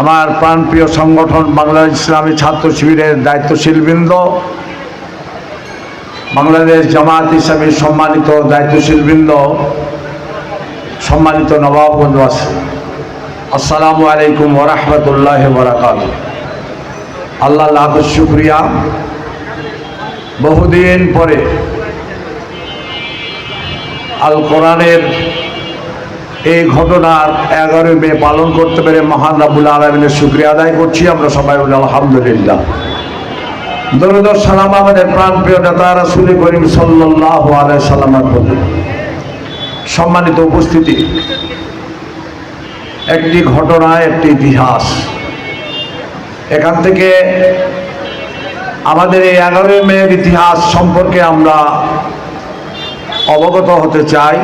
আমার প্রাণপ্রিয় সংগঠন বাংলাদেশ ইসলামী ছাত্র শিবিরের দায়িত্বশীল বৃন্দ, বাংলাদেশ জামাত ইসলামী সম্মানিত দায়িত্বশীল বৃন্দ, সম্মানিত নবাবগঞ্জবাসী আসসালামু আলাইকুম ওরহমতুল্লাহ বরাকাত আল্লাহ লাখ শুক্রিয়া। বহুদিন পরে আল কোরআনের এই ঘটনার এগারোই মে পালন করতে পেরে মহান রাবুল আলমিনের শুক্রিয়া আদায় করছি। আমরা সবাই বলি, আলহামদুলিল্লাহ। দরুদ সালাম আমাদের প্রাণপ্রিয় নেতা রাসুল করিম সাল্লাহ আলাই সাল্লামার প্রতি। সম্মানিত উপস্থিতি, একটি ঘটনা, একটি ইতিহাস। এখান থেকে আমাদের এই এগারোই মেয়ের ইতিহাস সম্পর্কে আমরা অবগত হতে চাই।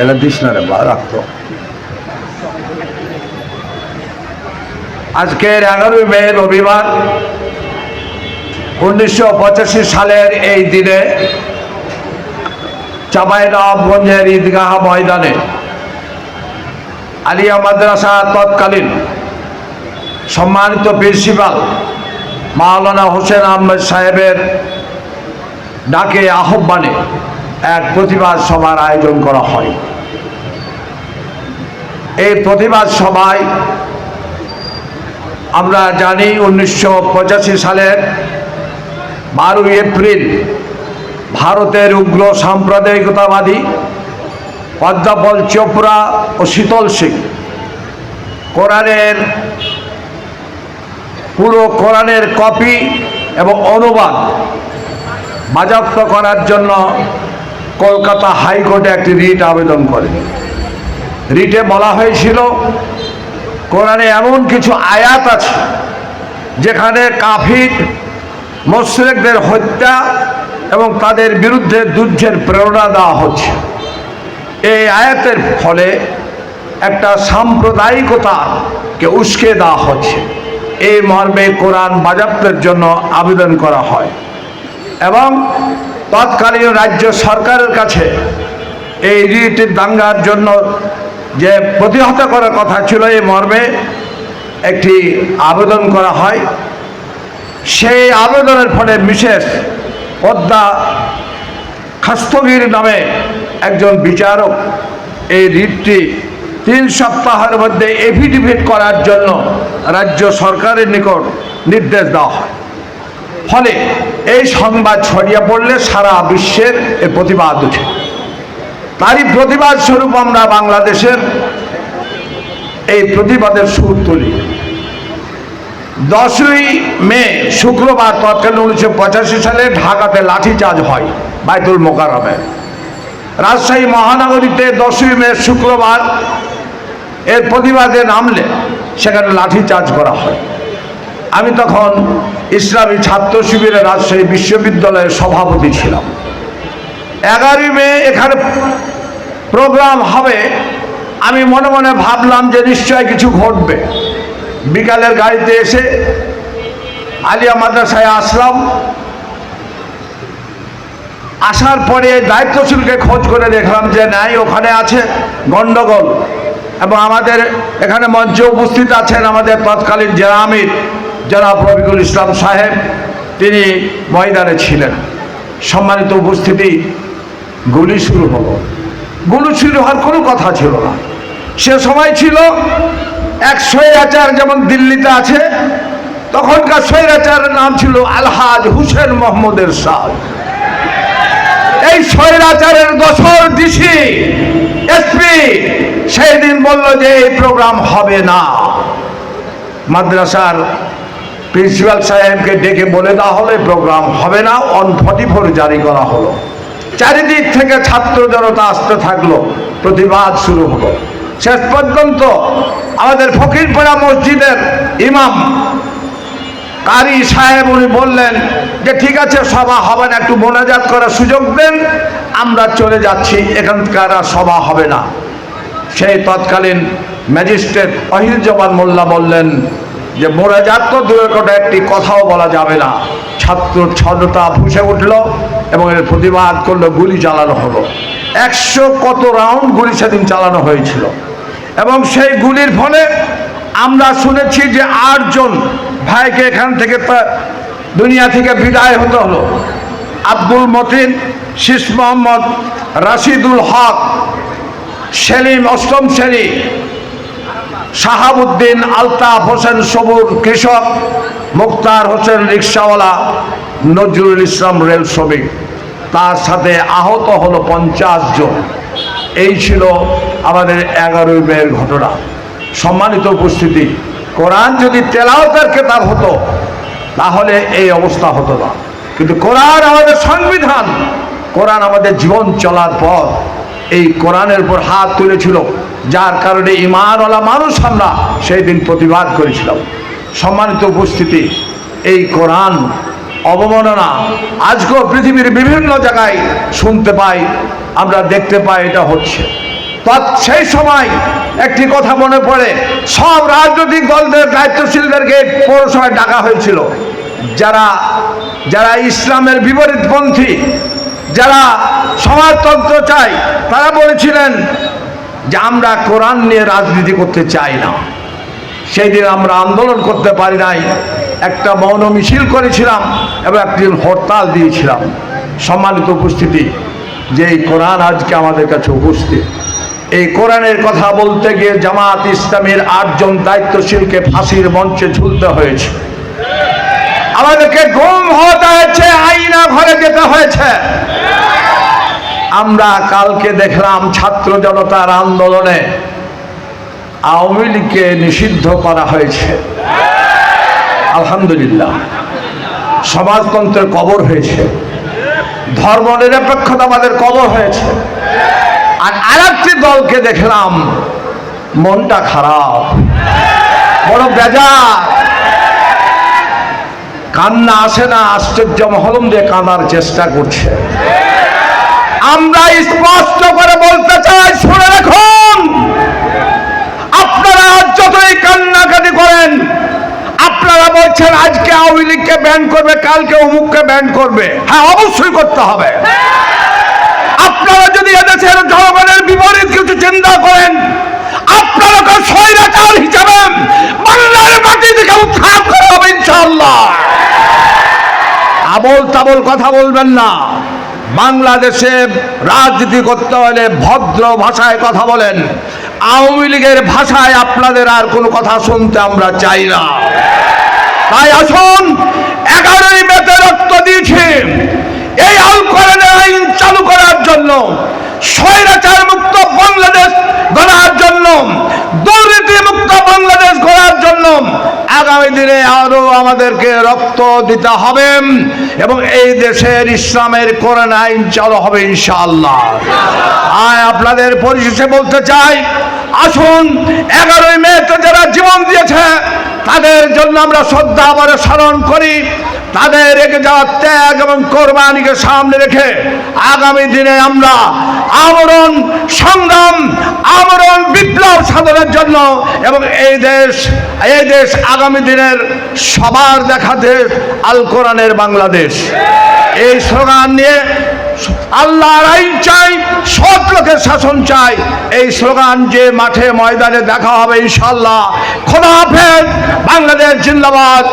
এলা দিস না রে বা রাখতো আজকের এগারোই মে রবিবার, উনিশশো পঁচাশি সালের এই দিনে চাঁপাইনবাবগঞ্জের ঈদগাহ ময়দানে আলিয়া মাদ্রাসা তৎকালীন সম্মানিত প্রিন্সিপাল মাওলানা হোসেন আহমেদ সাহেবের ডাকে আহ্বানে এক প্রতিবাদ সভার আয়োজন করা হয়। এই প্রতিবাদ সভায় আমরা জানি উনিশশো পঁচাশি সালের বারোই এপ্রিল ভারতের উগ্র সাম্প্রদায়িকতাবাদী পদ্মাপল চোপড়া ও শীতল সিং কোরআনের পুরো কোরআনের কপি এবং অনুবাদ বাজেয়াপ্ত করার জন্য কলকাতা হাইকোর্টে একটি রিট আবেদন করে। রিটে বলা হয়েছিল, কোরআনে এমন কিছু আয়াত আছে, যেখানে কাফির মোশরেকদের হত্যা এবং তাদের বিরুদ্ধে যুদ্ধের প্রেরণা দেওয়া হচ্ছে। এই আয়াতের ফলে একটা সাম্প্রদায়িকতাকে উস্কে দেওয়া হচ্ছে। এই মর্মে কোরআন বাজাপ্তের জন্য আবেদন করা হয়। এবং তৎকালীন রাজ্য সরকারের কাছে এই রিটের দাঙ্গার জন্য যে প্রতিহত করার কথা ছিল এই মর্মে একটি আবেদন করা হয়। সেই আবেদনের ফলে বিশেষ পদ্মা খাস্তগির নামে একজন বিচারক এই রিটটি তিন সপ্তাহের মধ্যে এফিডেভিট করার জন্য রাজ্য সরকারের নিকট নির্দেশ দেওয়া হয়। ফলে এই সংবাদ ছড়িয়ে পড়লে সারা বিশ্বের এর প্রতিবাদ উঠে। তারই প্রতিবাদ স্বরূপ আমরা বাংলাদেশের এই প্রতিবাদের সুর তুলি। দশই মে শুক্রবার তৎকালীন উনিশশো পঁচাশি সালে ঢাকাতে লাঠিচার্জ হয় বাইতুল মোকারমে রাজশাহী মহানগরীতে দশই মে শুক্রবার এর প্রতিবাদে নামলে সেখানে লাঠিচার্জ করা হয়। আমি তখন ইসলামী ছাত্র শিবিরের রাজশাহী বিশ্ববিদ্যালয়ের সভাপতি ছিলাম। এগারোই মে এখানে প্রোগ্রাম হবে। আমি মনে মনে ভাবলাম যে নিশ্চয় কিছু ঘটবে। বিকালের গাড়িতে এসে আলিয়া মাদ্রাসায় আসলাম। আসার পরে দায়িত্বশীলকে খোঁজ করে দেখলাম যে নাই, ওখানে আছে গণ্ডগোল এবং আমাদের এখানে মঞ্চে উপস্থিত আছেন আমাদের তৎকালীন জেলা আমির জনাব রফিকুল ইসলাম সাহেব, তিনি ময়দানে ছিলেন। সম্মানিত উপস্থিতি, গুলি শুরু হলো। গুলি শুরু হওয়ার কোনো কথা ছিল না। সে সময় ছিল, এক স্বৈরাচার যেমন দিল্লিতে আছে, তখনকার স্বৈরাচারের নাম ছিল আলহাজ হুসেন মোহাম্মদের শাহ। এই স্বৈরাচারের দশর ডিসি, এসপি, সেই দিন বলল যে এই প্রোগ্রাম হবে না। মাদ্রাসার প্রিন্সিপাল সাহেবকে ডেকে বলে দেওয়া হলো প্রোগ্রাম হবে না। অন ফর্টি ফোর জারি করা হলো। চারিদিক থেকে ছাত্র জনতা আসতে থাকল। প্রতিবাদ শুরু হলো। শেষ পর্যন্ত আমাদের ফকিরপাড়া মসজিদের ইমাম কারি সাহেব, উনি বললেন যে, ঠিক আছে, সভা হবে না, একটু মোনাজাত করার সুযোগ দেন, আমরা চলে যাচ্ছি, এখানকার আর সভা হবে না। সেই তৎকালীন ম্যাজিস্ট্রেট অহিল জমান মোল্লা বললেন যে মোনাজাত তো দূরের কথা, একটি কথাও বলা যাবে না। ছাত্র ছদতা ফুসে উঠল এবং এর প্রতিবাদ করল, গুলি চালানো হলো। একশো কত রাউন্ড গুলি সেদিন চালানো হয়েছিল। এবং সেই গুলির ফলে আমরা শুনেছি যে আটজন ভাইকে এখান থেকে দুনিয়া থেকে বিদায় হতে হলো। আব্দুল মতিন, শীষ মোহাম্মদ, রাশিদুল হক, সেলিম অষ্টম শ্রেণি শাহাবুদ্দিন আলতাফ হোসেন সবুর কৃষক, মুক্তার হোসেন রিক্সাওয়ালা, নজরুল ইসলাম রেল শ্রমিক। তার সাথে আহত হলো পঞ্চাশ জন। এই ছিল আমাদের এগারোই মেয়ের ঘটনা। সম্মানিত উপস্থিতি, কোরআন যদি তেলাওতার কেতাব হতো, তাহলে এই অবস্থা হতো না। কিন্তু কোরআন আমাদের সংবিধান, কোরআন আমাদের জীবন চলার পর এই কোরআনের উপর হাত তুলেছিল যার কারণে ইমানওয়ালা মানুষ আমরা সেই দিন প্রতিবাদ করেছিলাম। সম্মানিত উপস্থিতি, এই কোরআন অবমাননা আজকেও পৃথিবীর বিভিন্ন জায়গায় শুনতে পাই, আমরা দেখতে পাই, এটা হচ্ছে। সেই সময় একটি কথা মনে পড়ে, সব রাজনৈতিক দলদের, দায়িত্বশীলদেরকে পৌরসভায় ডাকা হয়েছিল। যারা যারা ইসলামের বিপরীতপন্থী, যারা সমাজতন্ত্র চায়, তারা বলেছিলেন যে আমরা কোরআন নিয়ে রাজনীতি করতে চাই না। সেই দিন আমরা আন্দোলন করতে পারি নাই। একটা মৌন মিছিল করেছিলাম এবং একটি হরতাল দিয়েছিলাম। সম্মানিত উপস্থিতি যে এই কোরআন আজকে আমাদের কাছে উপস্থিত। এই কোরআনের কথা বলতে গিয়ে জামাত ইসলামের আটজন দায়িত্বশীলকে ফাঁসির মঞ্চে ঝুলতে হয়েছে। আমাদেরকে গুম হতে হয়েছে, আইনা ঘরে যেতে হয়েছে। আমরা কালকে দেখলাম ছাত্র জনতার আন্দোলনে আওয়ামী লীগকে নিষিদ্ধ করা হয়েছে। আলহামদুলিল্লাহ। সমাজতন্ত্রের কবর হয়েছে। ধর্ম নিরপেক্ষতাবাদের কবর হয়েছে। আর আরেকটি দলকে দেখলাম, মনটা খারাপ। বড় বেজা কান্না আসে না, আশ্চর্য মহলম দিয়ে কাঁদার চেষ্টা করছে। আমরা স্পষ্ট করে বলতে চাই, শুনে রাখুন। আপনারা যতই কান্নাকাটি করেন, আপনারা বলছেন, আজকে আওয়ামী লীগকে ব্যান করবে, কালকে অমুককে ব্যান করবে। হ্যাঁ অবশ্যই করতে হবে। আপনারা যদি এদেশের জনগণের বিপরীত কিছু চিন্তা করেন, আপনারা স্বৈরাচার হিসাবে বাংলার মাটি থেকে উত্থান করা হবে, ইনশাআল্লাহ। আবল তাবল কথা বলবেন না। বাংলাদেশে রাজনীতি করতে হলে ভদ্র ভাষায় কথা বলেন। আওয়ামী লীগের ভাষায় আপনাদের আর কোনো কথা শুনতে আমরা চাই না। তাই আসুন, এগারোই মেতে রক্ত দিয়েছি। এই আল আইন চালু করার জন্য, স্বৈরাচার মুক্ত বাংলাদেশ গড়ার জন্য দুর্নীতি মুক্ত বাংলাদেশ গড়ার জন্য আগামী দিনে আরও আমাদেরকে রক্ত দিতে হবে এবং এই দেশের ইসলামের কোরআন আইন চালু হবে ইনশাআল্লাহ। আর আপনাদের পরিশেষে বলতে চাই, আসুন এগারোই মেতে যারা জীবন দিয়েছে, তাদের জন্য আমরা শ্রদ্ধা ভরে স্মরণ করি, তাদের রেখে যাওয়া ত্যাগ এবং কোরবানিকে সামনে রেখে আগামী দিনে আমরা আমরণ, সংগ্রাম সাধনের জন্য এবং এই দেশ এই দেশ আগামী দিনের সবার দেখা দেশ আল কোরআনের বাংলাদেশ। এই স্লোগান নিয়ে আল্লাহর আইন চাই, সৎ লোকের শাসন চাই। এই স্লোগান যে মাঠে ময়দানে দেখা হবে ইনশাল্লাহ খোদা হাফেজ, বাংলাদেশ জিন্দাবাদ।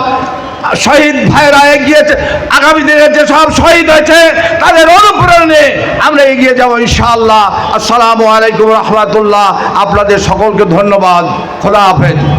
শহীদ ভাইরা এগিয়েছে আগামী দিনে যেসব শহীদ হয়েছে, তাদের অনুপ্রেরণে আমরা এগিয়ে যাব ইনশাআল্লাহ। আসসালামু আলাইকুম রহমতুল্লাহ। আপনাদের সকলকে ধন্যবাদ। খোদা হাফেজ।